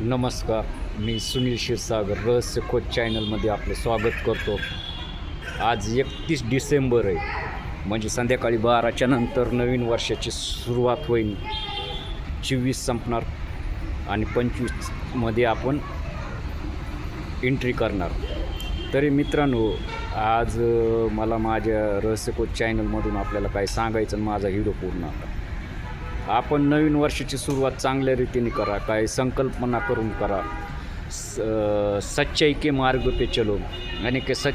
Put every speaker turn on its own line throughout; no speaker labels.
नमस्कार मी सुनील क्षीरसागर रहस्य खोज चॅनलमध्ये आपलं स्वागत करतो. आज एकतीस डिसेंबर आहे म्हणजे संध्याकाळी बाराच्या नंतर नवीन वर्षाची सुरुवात होईल. चोवीस संपणार आणि पंचवीसमध्ये आपण एंट्री करणार. तरी मित्रांनो आज मला माझ्या रहस्य खोज चॅनलमधून आपल्याला काय सांगायचं आणि माझा हिरो पूर्ण आता आपण नवीन वर्षाची सुरुवात चांगल्या रीतीने करा काय संकल्पना करून करा. स सच्चाई के मार्ग पे चलो. आणि के सच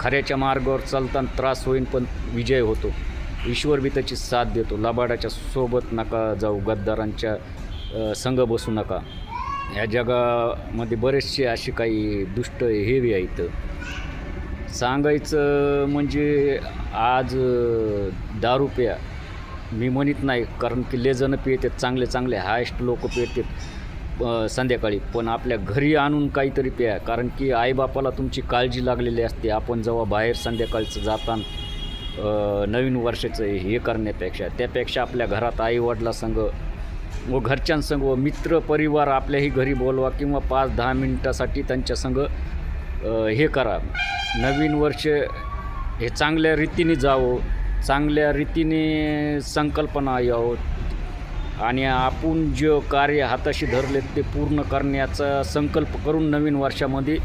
खऱ्याच्या मार्गावर चालताना त्रास होईल पण विजय होतो. ईश्वर बी त्याची साथ देतो. लबाडाच्या सोबत नका जाऊ गद्दारांच्या संघ बसू नका. ह्या जगामध्ये बरेचसे असे काही दुष्ट हेवी आहेत. सांगायचं म्हणजे आज दारुप्या दारू प्या मी म्हणत नाही कारण की लेजनं पितात चांगले चांगले हायस्ट लोक पितात संध्याकाळी. पण आपल्या घरी आणून काहीतरी प्या कारण की आईबापाला तुमची काळजी लागलेली असते. आपण जेव्हा बाहेर संध्याकाळचं जाताना नवीन वर्षाचं हे करण्यापेक्षा त्यापेक्षा आपल्या घरात आईवडिलासंग व घरच्यांसंग व मित्र परिवार आपल्याही घरी बोलवा किंवा पाच दहा मिनटासाठी त्यांच्यासंग हे करा. नवीन वर्ष हे चांगल्या रीतीने जावं. चांगल्या रीतीने संकल्पना यावं आणि आपण जे कार्य हाताशी धरले ते पूर्ण करण्याचा संकल्प करून नवीन वर्षामध्ये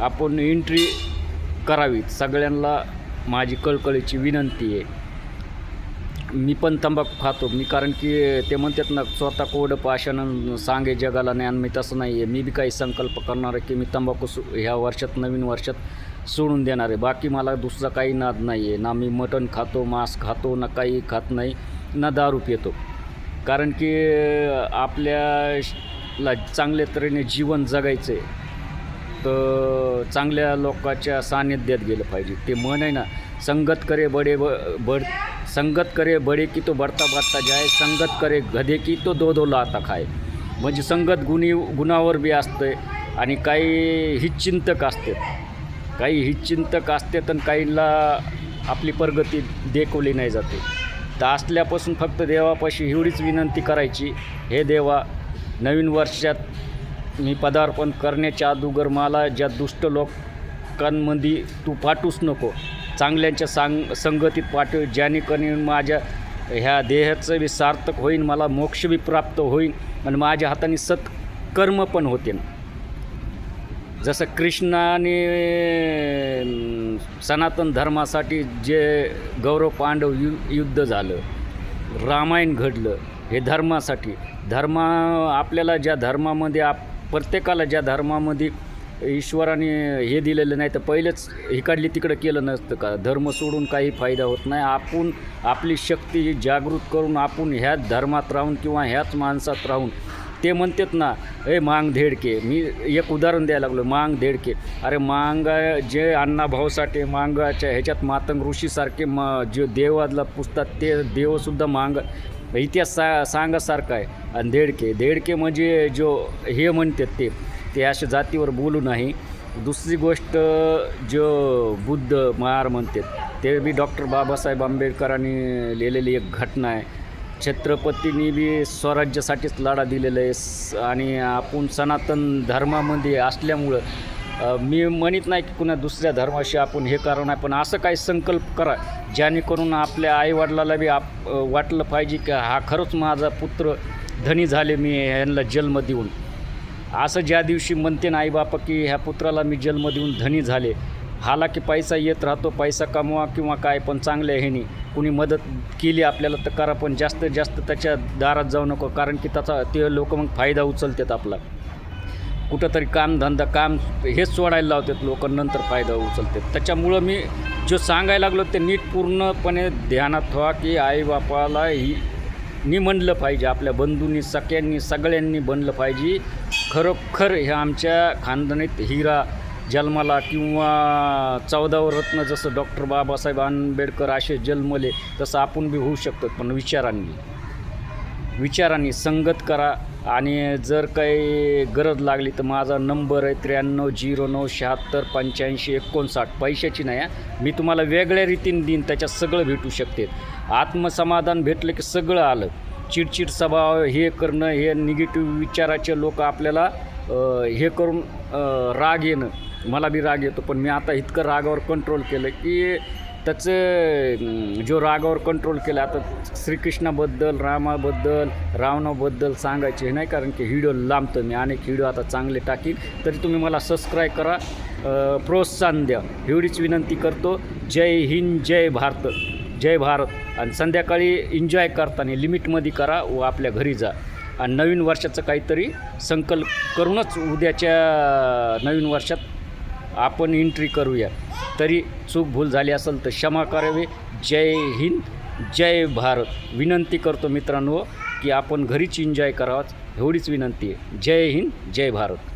आपण एंट्री करावी. सगळ्यांना माझी कळकळीची विनंती आहे. मी पण तंबाखू खातो. मी कारण की ते म्हणतात ना स्वतः कोरडं पाशानं सांगे जगाला ज्ञान मी तसं नाही आहे. मी बी काही संकल्प करणार आहे की मी तंबाखू सु ह्या वर्षात नवीन वर्षात सोडून देणार आहे. बाकी मला दुसरा काही नाद नाही आहे. ना मी मटण खातो मांस खातो ना काही खात नाही ना दारू पितो. कारण की आपल्याला चांगल्या तऱ्हेने जीवन जगायचं आहे तर चांगल्या लोकांच्या सानिध्यात गेलं पाहिजे. ते म्हण आहे ना संगत करे बडे ब बड संगत करे बडे की तो बढता बढता जाय संगत करे गधे की तो दो दो लाता खाय म्हणजे संगत गुणी गुणावर बी असते आणि काही हितचिंतक असतात काही हितचिंतक असतात आणि काहींना आपली प्रगती देखवली नाही जाते. तर असल्यापासून फक्त देवापाशी एवढीच विनंती करायची हे देवा नवीन वर्षात मी पदार्पण करण्याच्या अगोदर मला ज्या दुष्ट लोकांमध्ये तू पाठूच नको. चांगल्यांच्या सांग संगतीत पाठव ज्याने माझ्या ह्या देहाचं बी सार्थक होईन मला मोक्ष बी प्राप्त होईल आणि माझ्या हाताने सत्कर्म पण होते. जसं कृष्णाने सनातन धर्मासाठी जे गौरव पांडव यु युद्ध झालं रामायण घडलं हे धर्मासाठी धर्मा आपल्याला ज्या धर्मामध्ये आप प्रत्येकाला ज्या धर्मामध्ये ईश्वराने हे दिलेलं नाही तर पहिलेच इकडली तिकडं केलं नसतं का? धर्म सोडून काही फायदा होत नाही. आपण आपली शक्ती जागृत करून आपण ह्याच धर्मात राहून किंवा ह्याच माणसात राहून ते म्हणतात ना ए मांग धेडके. मी एक उदाहरण द्यायला लागलो मांग धेडके. अरे मांग जे अण्णाभाऊसाठी मांगाच्या ह्याच्यात मातंग ऋषीसारखे म जे देवाला पुसतात ते देवसुद्धा मांग. इतिहास सा सांगासारखा आहे. आणि धेडके धेडके म्हणजे जो हे म्हणतात ते ते अशा जातीवर बोलू नाही. दुसरी गोष्ट जो बुद्ध महार म्हणतात ते बी डॉक्टर बाबासाहेब आंबेडकरांनी लिहिलेली एक घटना आहे. छत्रपतींनी बी स्वराज्यासाठीच लढा दिलेला आहे. स- आणि आपण सनातन धर्मामध्ये असल्यामुळं मी म्हणत नाही की कुणा दुसऱ्या धर्माशी आपण हे करू नाही पण असं काही संकल्प करा जेणेकरून आपल्या आईवडिलाला बी आप वाटलं पाहिजे की हा खरंच माझा पुत्र धनी झाले मी यांना जन्म देऊन. असं ज्या दिवशी म्हणते ना आईबापा की ह्या पुत्राला मी जन्म देऊन धनी झाले. हाला की पैसा येत राहतो पैसा कमवा किंवा काय पण चांगल्या ह्यानी कुणी मदत केली आपल्याला तर करा पण जास्तीत जास्त त्याच्या दारात जाऊ नको कारण की त्याचा ते लोक मग फायदा उचलतात आपला. कुठंतरी कामधंदा काम हेच सोडायला लावतात लोक नंतर फायदा उचलतात. त्याच्यामुळं मी जो सांगायला लागलो ते नीट पूर्णपणे ध्यानात व्हा की आईबापाला ही नी म्हणलं पाहिजे आपल्या बंधूंनी सख्यांनी सगळ्यांनी बनलं पाहिजे खरोखर ह्या आमच्या खानदानीत हिरा जन्माला किंवा चौदावं रत्न जसं डॉक्टर बाबासाहेब आंबेडकर असे जन्मले तसं आपण बी होऊ शकतो. पण विचारांनी विचारांनी संगत करा. आणि जर काही गरज लागली तर माझा नंबर आहे त्र्याण्णव झिरो नऊ शहात्तर पंच्याऐंशी एकोणसाठ. पैशाची नाही आहे मी तुम्हाला वेगळ्या रीतीने देईन त्याच्यात सगळं भेटू शकते. आत्मसमाधान भेटलं की सगळं आलं. चिडचिड स्वभाव हे करणं हे निगेटिव्ह विचाराचे लोक आपल्याला हे करून राग येणं. मला बी राग येतो पण मी आता इतकं रागावर कंट्रोल केलं की त्याचं जो रागावर कंट्रोल केलं आता श्रीकृष्णाबद्दल रामाबद्दल रावणाबद्दल सांगायचे नाही कारण की व्हिडिओ लांबतो. मी अनेक व्हिडिओ आता चांगले टाकीन. तरी तुम्ही मला सबस्क्राईब करा. प्रोत्साहन द्या. एवढीच विनंती करतो. जय हिंद जय भारत. जय भारत. आणि संध्याकाळी एन्जॉय करताना लिमिटमध्ये करा व आपल्या घरी जा. आणि नवीन वर्षाचं काहीतरी संकल्प करूनच उद्याच्या नवीन वर्षात आपण एंट्री करूया. तरी चूक भूल झाली असेल तर क्षमा करावी. जय हिंद जय भारत. विनंती करतो मित्रांनो की आपण घरीच एन्जॉय करावाच. एवढीच विनंती आहे. जय हिंद जय भारत.